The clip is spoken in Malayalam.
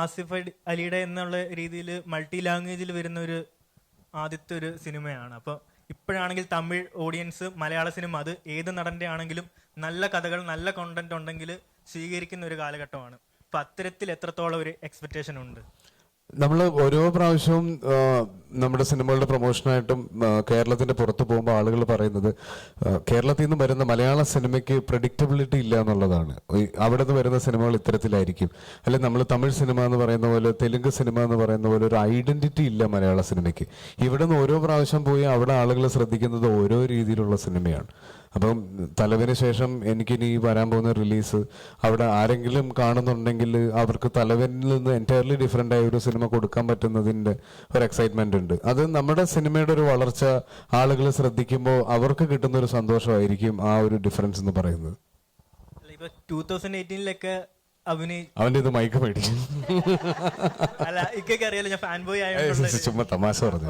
ആസിഫ് അലി- അലിയുടെ എന്നുള്ള രീതിയിൽ മൾട്ടി ലാംഗ്വേജിൽ വരുന്ന ഒരു ആദ്യത്തെ ഒരു സിനിമയാണ്. അപ്പോൾ ഇപ്പോഴാണെങ്കിൽ തമിഴ് ഓഡിയൻസ് മലയാള സിനിമ അത് ഏത് നടന്റെ ആണെങ്കിലും നല്ല കഥകൾ നല്ല കോണ്ടന്റ് ഉണ്ടെങ്കിൽ സ്വീകരിക്കുന്ന ഒരു കാലഘട്ടമാണ്. അപ്പം അത്തരത്തിൽ എത്രത്തോളം ഒരു എക്സ്പെക്റ്റേഷൻ ഉണ്ട്? നമ്മൾ ഓരോ പ്രാവശ്യവും നമ്മുടെ സിനിമകളുടെ പ്രൊമോഷനായിട്ടും കേരളത്തിന്റെ പുറത്ത് പോകുമ്പോൾ ആളുകൾ പറയുന്നത് കേരളത്തിൽ നിന്ന് വരുന്ന മലയാള സിനിമയ്ക്ക് പ്രഡിക്റ്റബിലിറ്റി ഇല്ല എന്നുള്ളതാണ്. അവിടെ നിന്ന് വരുന്ന സിനിമകൾ ഇത്തരത്തിലായിരിക്കും. അല്ലെ നമ്മൾ തമിഴ് സിനിമ എന്ന് പറയുന്ന പോലെ തെലുങ്ക് സിനിമ എന്ന് പറയുന്ന പോലെ ഒരു ഐഡന്റിറ്റി ഇല്ല മലയാള സിനിമയ്ക്ക്. ഇവിടെ നിന്ന് ഓരോ പ്രാവശ്യം പോയി അവിടെ ആളുകൾ ശ്രദ്ധിക്കുന്നത് ഓരോ രീതിയിലുള്ള സിനിമയാണ്. അപ്പം തലവിന് ശേഷം എനിക്കിനി വരാൻ പോകുന്ന റിലീസ് അവിടെ ആരെങ്കിലും കാണുന്നുണ്ടെങ്കിൽ അവർക്ക് തലവനിൽ നിന്ന് എന്റയർലി ഡിഫറെന്റ് ആയ ഒരു സിനിമ കൊടുക്കാൻ പറ്റുന്നതിന്റെ ഒരു എക്സൈറ്റ്മെന്റ് ഉണ്ട്. അത് നമ്മുടെ സിനിമയുടെ ഒരു വളർച്ച ആളുകൾ ശ്രദ്ധിക്കുമ്പോൾ അവർക്ക് കിട്ടുന്ന ഒരു സന്തോഷമായിരിക്കും ആ ഒരു ഡിഫറൻസ് എന്ന് പറയുന്നത്. അല്ല ഇപ്പൊ ടൂ തൗസൻഡ് എയ്റ്റീനിലൊക്കെ അഭിനയി അവന്റെ ഇത് മൈക്ക് മേടിക്കും. അല്ല ഇക്കൊക്കെ അറിയാലോ ഞാൻ ഫാൻ ബോയ് ആയതുകൊണ്ട് ചുമ്മാ തമാശ പറഞ്ഞു